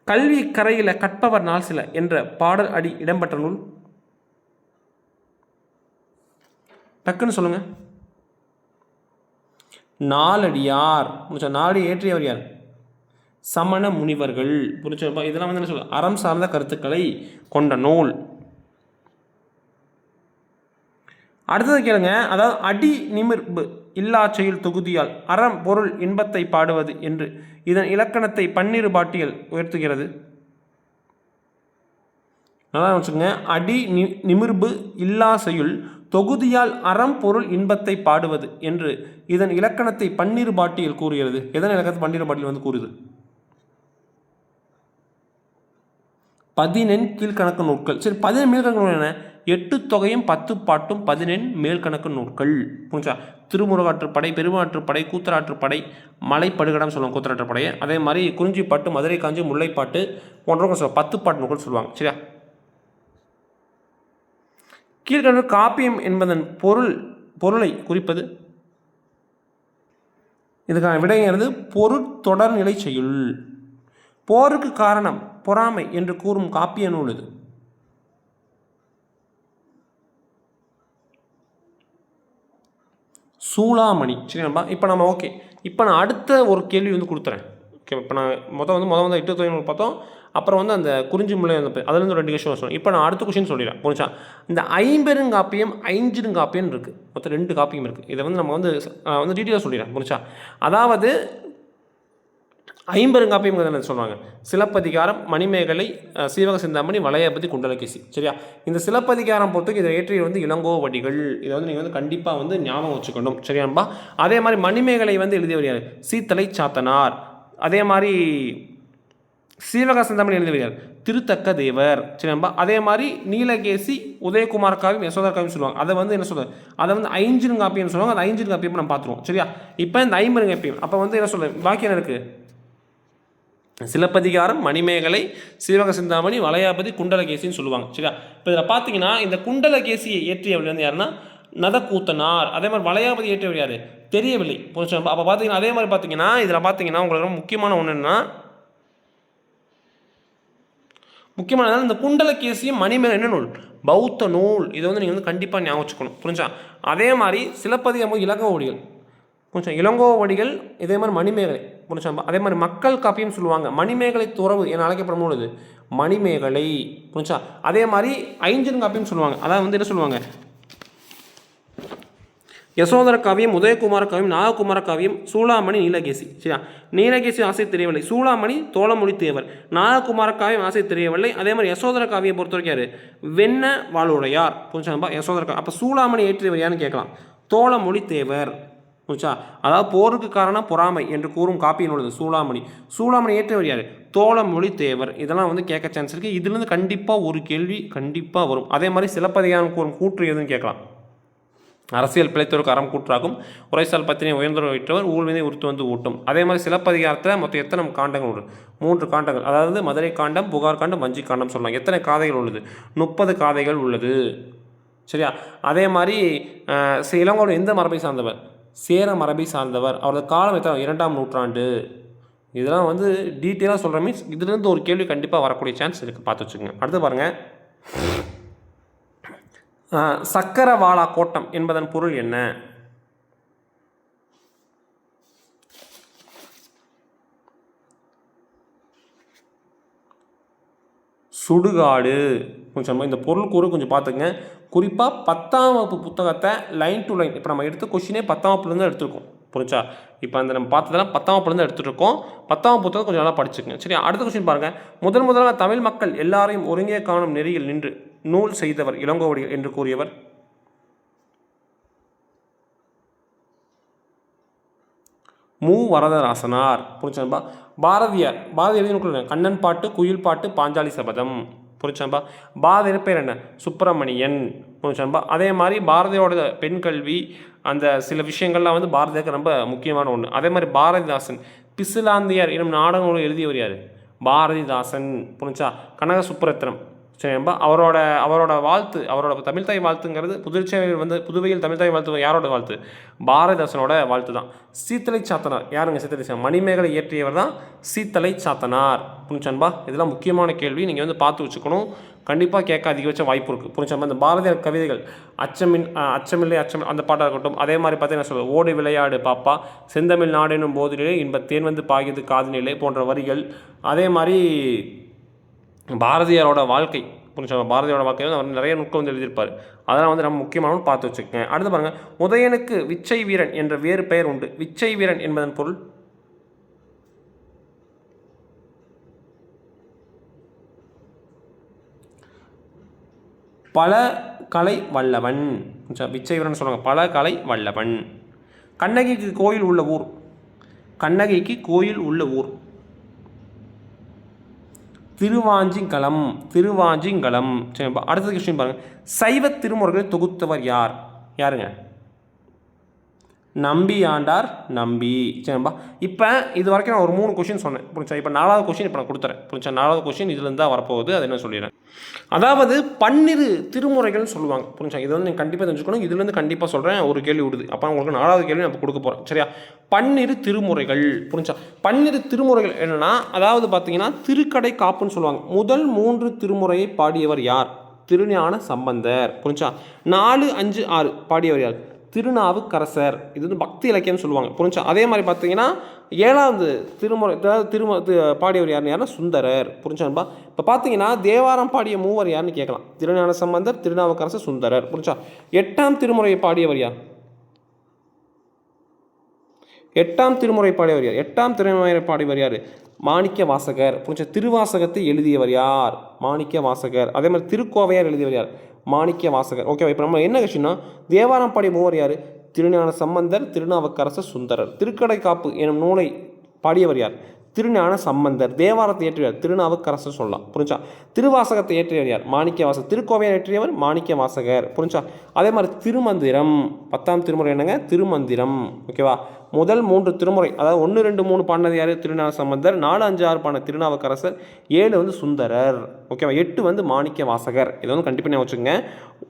Speaker 1: கல்வி கரையில் கற்பவர் நாள் சில என்ற பாடல் அடி இடம்பெற்ற நூல். டக்குன்னு சொல்லுங்க. நாலடியார். புரிஞ்சா? நாடு ஏற்றியவர் யார்? சமண முனிவர்கள். புரிஞ்சா? இதெல்லாம் வந்து என்ன சொல்ல அறம் சார்ந்த கருத்துக்களை கொண்ட நூல். அடுத்தது கேளுங்க அதாவது அடி நிமிர்பு இல்லா செயல் தொகுதியால் அறம் பொருள் இன்பத்தை பாடுவது என்று இதன் இலக்கணத்தை பன்னிரு பாட்டியல் உயர்த்துகிறது. நல்லா வச்சுக்கோங்க அடி நி நிமிர்பு இல்லா செயல் தொகுதியால் அறம் பொருள் இன்பத்தை பாடுவது என்று இதன் இலக்கணத்தை பன்னிரு பாட்டியல் கூறுகிறது. எதன் இலக்கணத்தை பன்னிரு பாட்டியல் வந்து கூறுது? பதினெண் கீழ்கணக்கு நூட்கள் சரி பதினெண் கீழ்கணக்கு என்ன? எட்டு தொகையும் பத்து பாட்டும் பதினெண் மேல்கணக்கு நூல்கள். புரிஞ்சா? திருமுருகாற்றுப்படை பெருமாற்றுப்படை கூத்தராற்றுப்படை மலைப்படுகடம் சொல்லுவாங்க கூத்தராற்றுப்படையை அதே மாதிரி குறிஞ்சிப்பாட்டு மதுரை காஞ்சி முல்லைப்பாட்டு போன்றவங்க சொல்லுவாங்க பத்து பாட்டு நூல்கள் சொல்லுவாங்க சரியா? கீழ்கணக்கு காப்பியம் என்பதன் பொருள் பொருளை குறிப்பது? இதுக்கான விடைங்கிறது பொருட்தொடர்நிலை செய்யுள். போருக்கு காரணம் பொறாமை என்று கூறும் காப்பிய நூல் இது. சூளாமணி. சரி நண்பா இப்போ நம்ம ஓகே இப்போ நான் அடுத்த ஒரு கேள்வி வந்து கொடுத்துறேன். ஓகே இப்போ நான் மொத்தம் வந்து மொதல் வந்து எட்டு தொகை பார்த்தோம். அப்புறம் வந்து அந்த குறிஞ்சி முல்லை அந்த அதுலேருந்து ரெண்டு கொஷின் சொல்லுவேன் இப்போ நான் அடுத்த கொஷின் சொல்லிடுறேன். புரிஞ்சா இந்த ஐம்பெருங்காப்பியம் ஐஞ்சிருங்காப்பியம் இருக்குது மொத்தம் ரெண்டு காப்பியம் இருக்குது இதை வந்து நம்ம வந்து வந்து டீட்டெயிலாக சொல்லிடுறேன். புரிஞ்சா அதாவது ஐம்பெருங்காப்பியம் என்ன சொல்லுவாங்க. சிலப்பதிகாரம் மணிமேகலை சீவக சிந்தாமணி வளையபதி குண்டலகேசி. சரியா? இந்த சிலப்பதிகாரம் பொறுத்தவரைக்கும் இதை ஏற்றிய வந்து இளங்கோவடிகள் இதை வந்து நீங்கள் வந்து கண்டிப்பாக வந்து ஞாபகம் வச்சுக்கணும். சரியான்பா அதே மாதிரி மணிமேகலை வந்து எழுதியவர் யார்? சீத்தலை சாத்தனார். அதே மாதிரி சீவக சிந்தாமணி எழுதியவர் திருத்தக்க தேவர். சரியான்பா அதே மாதிரி நீலகேசி உதயகுமார் காவியம் யசோதர் காவியம் சொல்லுவாங்க. அதை வந்து என்ன சொல்லுவாங்க அதை வந்து ஐஞ்சின் காப்பியம் சொல்லுவாங்க. அந்த ஐஞ்சின் காப்பியம் நம்ம பார்த்துருவோம். சரியா? இப்போ இந்த ஐம்பருங்க காப்பியம் அப்போ வந்து என்ன சொல்லுவேன் பாக்கி என்ன இருக்குது சிலப்பதிகாரம் மணிமேகலை சீவக சிந்தாமணி வளையாபதி குண்டலகேசின்னு சொல்லுவாங்க. சரியா? இப்போ இதில் பார்த்தீங்கன்னா இந்த குண்டலகேசியை ஏற்றியவர் வந்து யாருன்னா நதக்கூத்தனார். அதே மாதிரி வளையாபதி ஏற்றியவர் யார்? தெரியவில்லை. புரிஞ்சா அப்போ பார்த்தீங்கன்னா அதே மாதிரி பார்த்தீங்கன்னா இதில் பார்த்தீங்கன்னா உங்களுக்கு ரொம்ப முக்கியமான ஒன்று என்னன்னா முக்கியமான இந்த குண்டலகேசியும் மணிமேகலை என்ன நூல்? பௌத்த நூல். இதை வந்து நீங்கள் வந்து கண்டிப்பாக ஞாபகம் வச்சுக்கணும். புரிஞ்சா அதே மாதிரி சிலப்பதிகாரம் இலங்கோவடிகள் கொஞ்சம் இளங்கோவடிகள் இதே மாதிரி மணிமேகலை. புரிஞ்சா அதே மாதிரி மக்கள் காப்பியம் சொல்லுவாங்க மணிமேகலை துறவு என அழைக்கப்படும் பொழுது மணிமேகலை புரிஞ்சா அதே மாதிரி ஐஞ்சன் காப்பியம் சொல்லுவாங்க. அதாவது வந்து என்ன சொல்லுவாங்க? யசோதர காவியம் உதயகுமார காவியம் நாககுமார காவியம் சூளாமணி நீலகேசி. சரியா? நீலகேசி ஆசை தெரியவில்லை. சூளாமணி தோளமொழி தேவர். நாககுமார காவியம் ஆசை தெரியவில்லை. அதே மாதிரி யசோதர காவியம் பொறுத்த வரைக்கும் யாரு? வெண்ண வாளுடையார். புரிஞ்சாம்பா யசோதர கா அப்போ சூளாமணி ஏற்றியவர் யாருன்னு கேட்கலாம்? தோளமொழி தேவர். புரிச்சா அதாவது போருக்கு காரணம் பொறாமை என்று கூறும் காப்பியின் உள்ளது சூளாமணி. சூளாமணி ஏற்றவர் யார்? தோளமொழி தேவர். இதெல்லாம் வந்து கேட்க சான்ஸ் இருக்குது இதுலேருந்து கண்டிப்பாக ஒரு கேள்வி கண்டிப்பாக வரும். அதே மாதிரி சிலப்பதிகாரம் கூறும் கூற்று எதுன்னு கேட்கலாம். அரசியல் பிழைத்தோருக்கு அறம் கூற்றாகும். உரைசால் பத்தினை உயர்ந்தவர் வைற்றவர் ஊழ்வினை உறுத்து வந்து ஊட்டும். அதே மாதிரி சிலப்பதிகாரத்தில் மொத்தம் எத்தனை காண்டங்கள் உண்டு மூன்று காண்டங்கள். அதாவது மதுரை காண்டம் புகார் காண்டம் வஞ்சி காண்டம் சொல்லலாம் எத்தனை காதைகள் உள்ளது? முப்பது காதைகள் உள்ளது. சரியா? அதே மாதிரி அஹ், எந்த மரபை சார்ந்தவர்? சேர மரபை சார்ந்தவர். அவரது காலம் எத்தனை? இரண்டாம் நூற்றாண்டு. இதெல்லாம் வந்து டீட்டெயிலாக சொல்கிற மீன்ஸ் இதுலேருந்து ஒரு கேள்வி கண்டிப்பாக வரக்கூடிய சான்ஸ் இருக்குது பார்த்து வச்சுக்கோங்க. அடுத்து பாருங்கள் சக்கரவாலா சக்கரவாளா கோட்டம் என்பதன் பொருள் என்ன? சுடுகாடு. கொஞ்சம் இந்த பொருள் கூறு கொஞ்சம் பார்த்துங்க குறிப்பாக பத்தாம் வகுப்பு புத்தகத்தை லைன் டு லைன் இப்போ நம்ம எடுத்த கொஷினே பத்தாம் வகுப்புலேருந்து எடுத்திருக்கோம். புரிஞ்சா? இப்போ அந்த நம்ம பார்த்ததெல்லாம் பத்தாம் வகுப்புலேருந்து எடுத்துருக்கோம். பத்தாம் புத்தகம் கொஞ்சம் நல்லா படிச்சுக்கங்க. சரி அடுத்த கொஸ்டின் பாருங்கள் முதன் முதலாக தமிழ் மக்கள் எல்லாரையும் ஒருங்கே காணும் நெறியில் நின்று நூல் செய்தவர் இளங்கோவடிகள் என்று கூறியவர். மு. வரதராசனார். புரிஞ்சா பாரதியார். பாரதியார் கண்ணன் பாட்டு குயில் பாட்டு பாஞ்சாலி சபதம். புரிச்சாம்பா பாரதியர் பேர் என்ன? சுப்பிரமணியன். புரிச்சாம்பா அதே மாதிரி பாரதியோட பெண் கல்வி அந்த சில விஷயங்கள்லாம் வந்து பாரதியாருக்கு ரொம்ப முக்கியமான ஒன்று அதே மாதிரி பாரதிதாசன். பிசிலாந்தியார் எனும் நாடகங்களும் எழுதியவர் யார்? பாரதிதாசன். புரிஞ்சா? கனக சுப்புரத்னம் சரிம்பா அவரோட அவரோட வாழ்த்து அவரோட தமிழ்தாய் வாழ்த்துங்கிறது புதுச்சேரியில் வந்து புதுவையில் தமிழ் தாய் வாழ்த்து யாரோட வாழ்த்து? பாரதிதாசனோட வாழ்த்து தான் சீத்தலை சாத்தனார். யாருங்க சீத்தலை மணிமேகலை இயற்றியவர் தான் சீத்தலை சாத்தனார். புரிஞ்சன்பா இதெல்லாம் முக்கியமான கேள்வி. நீங்கள் வந்து பார்த்து வச்சுக்கணும். கண்டிப்பாக கேட்க அதிகபட்ச வாய்ப்பு இருக்குது புரிஞ்சம்பா இந்த பாரதியார் கவிதைகள் அச்சமின் அச்சமில்லை அச்சம் அந்த பாட்டாக இருக்கட்டும். அதே மாதிரி பார்த்தீங்கன்னா சொல்லுவேன் ஓடி விளையாடு பாப்பா. செந்தமிழ் நாடெனும் போதிலே இன்ப தேன் வந்து பாகியது காதுநிலை போன்ற வரிகள். அதே மாதிரி பாரதியாரோட வாழ்க்கை புரிஞ்சா பாரதியோட வாழ்க்கை வந்து அவர் நிறைய நுட்பம் வந்து எழுதியிருப்பார். அதெல்லாம் வந்து நம்ம முக்கியமானு பார்த்து வச்சுக்கோங்க. அடுத்து பாருங்கள் உதயனுக்கு விச்சை வீரன் என்ற வேறு பெயர் உண்டு. விச்சை வீரன் என்பதன் பொருள்? பல கலை வல்லவன். விச்சை வீரன் சொல்லுவாங்க. பல கலை வல்லவன். கண்ணகிக்கு கோயில் உள்ள ஊர். கண்ணகிக்கு கோயில் உள்ள ஊர். திருவாஞ்சிங்கலம் திருவாஞ்சிங்கலம். சரி அடுத்த கொஸ்டின் பாருங்கள் சைவ திருமுறைகளை தொகுத்தவர் யார்? யாருங்க? நம்பி ஆண்டார் நம்பி. சரிப்பா இப்போ இது வரைக்கும் நான் ஒரு மூணு கொஷின் சொன்னேன். புரிஞ்சா? இப்போ நாலாவது கொஷின் இப்போ நான் கொடுத்துறேன். புரிஞ்சா? நாலாவது கொஷின் இதுலேருந்து தான் வரப்போகுது. அதை என்ன சொல்லிடுறேன்? அதாவது பன்னிரு திருமுறைகள்னு சொல்லுவாங்க. புரிஞ்சா? இது வந்து நீங்கள் கண்டிப்பாக தெரிஞ்சுக்கணும். இதுலேருந்து கண்டிப்பாக சொல்கிறேன் ஒரு கேள்வி விடுது. அப்போ உங்களுக்கு நாலாவது கேள்வி நம்ம கொடுக்க போகிறோம் சரியா? பன்னிரு திருமுறைகள். புரிஞ்சா? பன்னிரு திருமுறைகள் என்னன்னா அதாவது பார்த்தீங்கன்னா திருக்கடை காப்புன்னு சொல்லுவாங்க. முதல் மூன்று திருமுறையை பாடியவர் யார்? திருஞான சம்பந்தர். புரிஞ்சா? நாலு அஞ்சு ஆறு. பாடியவர் யார்? திருநாவுக்கரசர். இது வந்து பக்தி இலக்கியம்னு சொல்லுவாங்க. புரிஞ்சா? அதே மாதிரி பார்த்தீங்கன்னா ஏழாவது திருமுறை அதாவது திரும பாடியவர் யாருன்னு யாருன்னா சுந்தரர். புரிஞ்சான்பா இப்போ பார்த்தீங்கன்னா தேவாரம் பாடிய மூவர் யாருன்னு கேட்கலாம். திருஞான சம்பந்தர் திருநாவுக்கரசர் சுந்தரர். புரிஞ்சா? எட்டாம் திருமுறையை பாடியவர் யார்? எட்டாம் திருமுறை பாடியவர் யார்? எட்டாம் திருமுறை பாடியவர் யார்? மாணிக்க வாசகர் புரிஞ்ச? திருவாசகத்தை எழுதியவர் யார்? மாணிக்க வாசகர் அதே மாதிரி திருக்கோவையார் எழுதியவர் யார்? மாணிக்க வாசகர். ஓகேவா இப்போ நம்ம என்ன கொஸ்டின்னா தேவாரம் பாடிய மூவர் யார்? திருஞான சம்பந்தர் திருநாவுக்கரசர் சுந்தரர். திருக்கடை காப்பு எனும் நூலை பாடியவர் யார்? திருஞான சம்பந்தர். தேவாரத்தை ஏற்றியவர் திருநாவுக்கரசர் சொல்லலாம். புரிஞ்சா? திருவாசகத்தை ஏற்றியவர் யார்? மாணிக்க வாசகர். திருக்கோவையை ஏற்றியவர் மாணிக்க வாசகர். புரிஞ்சா? அதே மாதிரி திருமந்திரம். பத்தாம் திருமுறை என்னங்க? திருமந்திரம். ஓகேவா முதல் மூன்று திருமுறை அதாவது ஒன்று ரெண்டு மூணு பாடினது யார்? திருநாள சம்பந்தர் நாலு அஞ்சு ஆறு பாடின திருநாவுக்கரசர். ஏழு வந்து சுந்தரர். ஓகேவா எட்டு வந்து மாணிக்க வாசகர். இதை வந்து கண்டிப்பாக ஞாபகம் வச்சுக்கோங்க.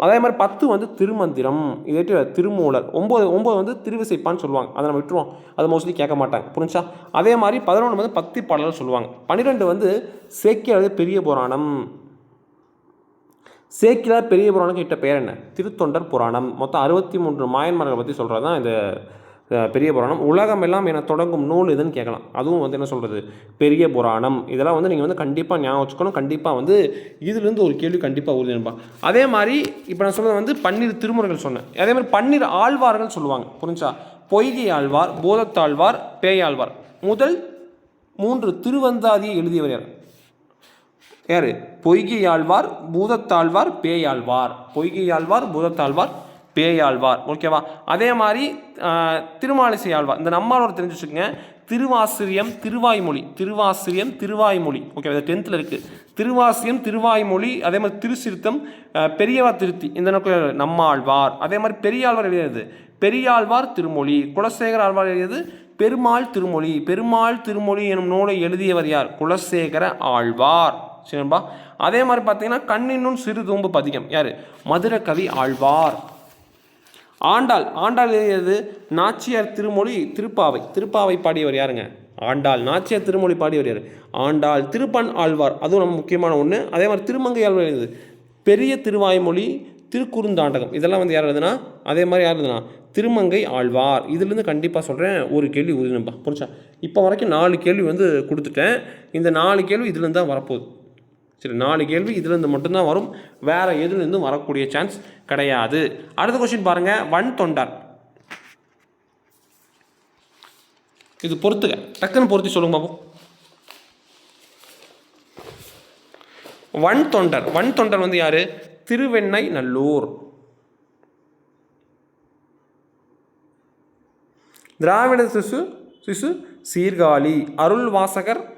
Speaker 1: அதே மாதிரி பத்து வந்து திருமந்திரம். இது திருமூலர். ஒம்பது ஒம்பது வந்து திருவிசைப்பான்னு சொல்லுவாங்க. அதை நம்ம விட்டுருவோம். அதை மோஸ்ட்லி கேட்க மாட்டாங்க. புரிஞ்சா அதே மாதிரி பதினொன்று வந்து பத்தி பாடல்கள் சொல்லுவாங்க. பன்னிரெண்டு வந்து சேக்கியாவது பெரிய புராணம். சேக்கிலார் பெரிய புராணம் கிட்ட பேர் என்ன? திருத்தொண்டர் புராணம். மொத்தம் அறுபத்தி மூன்று மாயன்மார்களை பற்றி சொல்கிறது தான் இந்த பெரிய புராணம். உலகம் எல்லாம் என தொடங்கும் நூல் இதுன்னு கேட்கலாம். அதுவும் வந்து என்ன சொல்கிறது பெரிய புராணம். இதெல்லாம் வந்து நீங்கள் வந்து கண்டிப்பாக ஞாபகம் வச்சுக்கணும். கண்டிப்பாக வந்து இதுலேருந்து ஒரு கேள்வி கண்டிப்பாக உறுதிப்பா அதே மாதிரி இப்போ நான் சொல்கிறது வந்து பன்னீர் திருமுறைகள் சொன்னேன். அதே மாதிரி பன்னீர் ஆழ்வார்கள் சொல்லுவாங்க. புரிஞ்சா? பொய்கை ஆழ்வார் போதத்தாழ்வார் பேயாழ்வார். முதல் மூன்று திருவந்தாதியை எழுதியவர் யார்? யார்? பொய்கையாழ்வார் பூதத்தாழ்வார் பேயாழ்வார். பொய்கையாழ்வார் பூதத்தாழ்வார் பேயாழ்வார். ஓகேவா? அதே மாதிரி திருமாலிசை ஆழ்வார் இந்த நம்மளோட தெரிஞ்சு வச்சுக்கோங்க. திருவாசிரியம் திருவாய்மொழி. திருவாசிரியம் திருவாய்மொழி. ஓகே அது டென்த்தில் இருக்குது திருவாசியம் திருவாய்மொழி அதே மாதிரி திருச்சிருத்தம் பெரியவா திருத்தி. இந்த நோக்கில் நம்மாழ்வார். அதே மாதிரி பெரியாழ்வார் எழுதியது. பெரியாழ்வார் திருமொழி. குலசேகர ஆழ்வார் எழுதியது பெருமாள் திருமொழி. பெருமாள் திருமொழி எனும் நூலை எழுதியவர் யார்? குலசேகர ஆழ்வார். சரிம்பா அதே மாதிரி பார்த்தீங்கன்னா கண்ணின்னும் சிறு தூம்பு பதிகம். யார்? மதுர கவி ஆழ்வார். ஆண்டாள் ஆண்டாள் எழுதியது நாச்சியார் திருமொழி திருப்பாவை. திருப்பாவை பாடியவர் யாருங்க? ஆண்டாள் நாச்சியார் திருமொழி பாடியவர் யார்? ஆண்டாள் திருப்பன் ஆழ்வார். அதுவும் நம்ம முக்கியமான ஒன்று அதே மாதிரி திருமங்கை ஆழ்வார் எழுதுது பெரிய திருவாய்மொழி திருக்குறுந்தாண்டகம். இதெல்லாம் வந்து யார் எழுதுனா? அதே மாதிரி யார் எழுதுனா? திருமங்கை ஆழ்வார். இதுலேருந்து கண்டிப்பாக சொல்கிறேன் ஒரு கேள்வி உறுதினப்பா புரிச்சா இப்போ வரைக்கும் நாலு கேள்வி வந்து கொடுத்துட்டேன். இந்த நாலு கேள்வி இதுலேருந்து தான் வரப்போகுது. சரி நாலு கேள்வி இதுலேருந்து மட்டும்தான் வரும். வேறு எதுலேருந்தும் வரக்கூடிய சான்ஸ் கிடையாது. அடுத்த கொஸ்டின் பாருங்கள் வன் தொண்டார். இது பொறுத்துக்க டக்குன்னு பொருத்தி சொல்லுங்க பாப்போம். வன் தொண்டர். வன் தொண்டர் வந்து யார்? திருவெண்ணை நல்லூர் திராவிட சிசு சிசு சீர்காழி. அருள் வாசகர்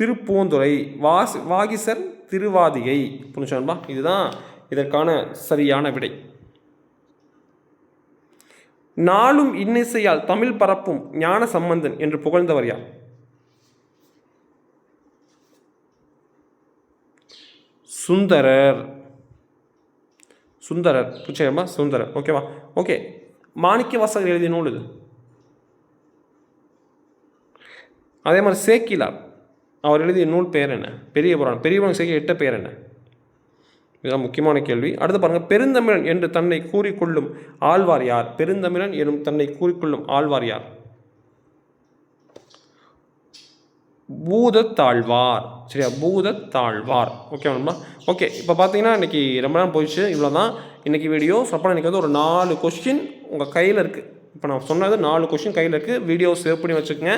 Speaker 1: திருப்பூந்துறை வாஸ் வாகிசர் திருவாதிகை. புரிஞ்சுன்பா இதுதான் இதற்கான சரியான விடை. நாளும் இன்னிசையால் தமிழ் பரப்பும் ஞான சம்பந்தன் என்று புகழ்ந்தவர் யார்? சுந்தரர். சுந்தரர். புரிச்சுக்கமா சுந்தரர். ஓகேவா ஓகே மாணிக்க வாசகர் எழுதிய நூல் இது. அதே மாதிரி சேக்கிலார். அவர் எழுதிய நூல் பெயர் என்ன? பெரிய புராணம். பெரிய புராணம் எட்ட பெயர் என்ன? இதுதான் முக்கியமான கேள்வி. அடுத்து பாருங்கள் பெருந்தமிழன் என்று தன்னை கூறிக்கொள்ளும் ஆழ்வார் யார்? பெருந்தமிழன் எனும் தன்னை கூறிக்கொள்ளும் ஆழ்வார் யார்? பூதத்தாழ்வார். சரியா? பூதத்தாழ்வார். ஓகே மேடம் ஓகே இப்போ பார்த்தீங்கன்னா இன்றைக்கி ரொம்ப நேரம் போயிடுச்சு. இவ்வளோ தான் இன்றைக்கி வீடியோ சப்போஸ் இன்றைக்கி வந்து ஒரு நாலு கொஸ்டின் உங்கள் கையில் இருக்குது இப்போ நான் சொன்னது நாலு கொஷின் கையில் இருக்குது வீடியோ சேவ் பண்ணி வச்சுக்கோங்க.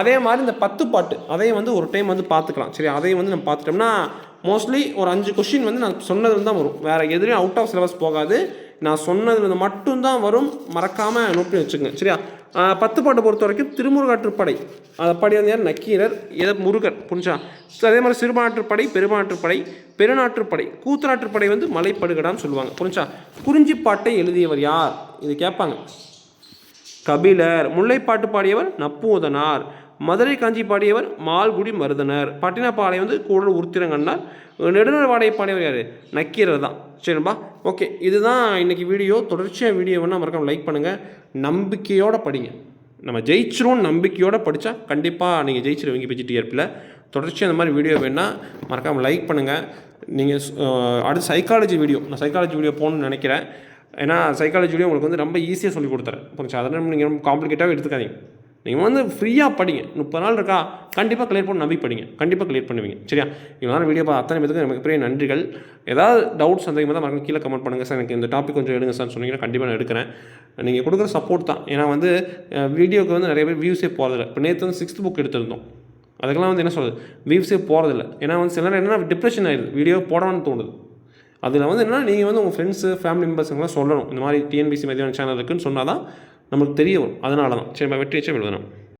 Speaker 1: அதே மாதிரி இந்த பத்து பாட்டு அதையும் வந்து ஒரு டைம் வந்து பார்த்துக்கலாம். சரி அதையும் வந்து நம்ம பார்த்துட்டோம்னா மோஸ்ட்லி ஒரு அஞ்சு கொஷின் வந்து நான் சொன்னதுல தான் வரும். வேறு எதுலேயும் அவுட் ஆஃப் சிலபஸ் போகாது. நான் சொன்னது மட்டும்தான் வரும். மறக்காமல் நோட் பண்ணி வச்சுக்கோங்க. சரியா? பத்து பாட்டை பொறுத்த வரைக்கும் திருமுருகாற்றுப்படை. அதை படி வந்து யார் நக்கீரர் இதை முருகர் புரிஞ்சா? அதே மாதிரி சிறுபாற்றுப்படை பெருமாற்றுப்படை பெருநாற்றுப்படை கூத்தநாற்றுப்படை வந்து மலைப்படுகடான்னு சொல்லுவாங்க. புரிஞ்சா? குறிஞ்சிப்பாட்டை எழுதியவர் யார்? இது கேட்பாங்க. கபிலர் முல்லைப்பாட்டு பாடியவர் நப்பூதனார் மதுரை காஞ்சி பாடியவர் மால்குடி மருதனர். பட்டினப்பாளை வந்து கூடல் உருத்திரங்கண்ணார் நெடுநர் வாடகை பாடியவர் யார்? நக்கீரர் தான். சரிப்பா ஓகே இதுதான் இன்னைக்கு வீடியோ. தொடர்ச்சியாக வீடியோ வேணால் மறக்காம லைக் பண்ணுங்கள் நம்பிக்கையோடு படிங்க. நம்ம ஜெயிச்சிரும் நம்பிக்கையோடு படித்தா கண்டிப்பாக நீங்கள் ஜெயிச்சிருவீங்க பிஜிடிஆர்பியில் தொடர்ச்சியாக அந்த மாதிரி வீடியோ வேணால் மறக்காமல் லைக் பண்ணுங்கள் நீங்கள் அடுத்து சைக்காலஜி வீடியோ நான் சைக்காலஜி வீடியோ போகணுன்னு நினைக்கிறேன். ஏன்னா சைக்காலஜி உங்களுக்கு வந்து ரொம்ப ஈஸியாக சொல்லி கொடுத்துறேன். புரிஞ்சு அதனால் நீங்கள் ரொம்ப காம்ப்ளிகேட்டாகவே எடுத்துக்காதீங்க. நீங்கள் வந்து ஃப்ரீயாக படிங்க. முப்பது நாள் இருக்கா? கண்டிப்பாக கிளியர் பண்ண நம்பி படிங்க. கண்டிப்பாக கிளியர் பண்ணுவீங்க. சரியா? இவ்வளோ வீடியோ பார்த்து அத்தனை பேருக்கு எனக்கு பெரிய நன்றிகள். ஏதாவது டவுட்ஸ் அந்த மாதிரி மறக்காம கீழே கமெண்ட் பண்ணுங்கள் சார். எனக்கு இந்த டாபிக் கொஞ்சம் எடுங்க சார் சொன்னீங்கன்னா கண்டிப்பாக நான் எடுக்கிறேன். நீங்கள் கொடுக்குற சப்போர்ட் தான். ஏன்னா வந்து வீடியோக்கு வந்து நிறைய பேர் வியூஸே போகிறதில்ல இப்போ நேற்று வந்து சிக்ஸ்த் புக் எடுத்திருந்தோம். அதுக்கெல்லாம் வந்து என்ன சொல்கிறது வியூஸே போகிறதில்ல ஏன்னா வந்து சில நேரம் என்னன்னா டிப்ரெஷன் ஆயிடுது. வீடியோ போடணும்னு தோணுது. அதில் வந்து என்னென்னா நீங்கள் வந்து உங்கள் ஃப்ரெண்ட்ஸு ஃபேமிலி மெம்பர்ஸுங்கெல்லாம் சொல்லணும். இந்த மாதிரி டிஎன்பிசி மதியான சேனல் இருக்குன்னு சொன்னால் தான் நமக்கு தெரிய வரும். அதனால தான் சரி வெற்றி வச்சு எழுதணும்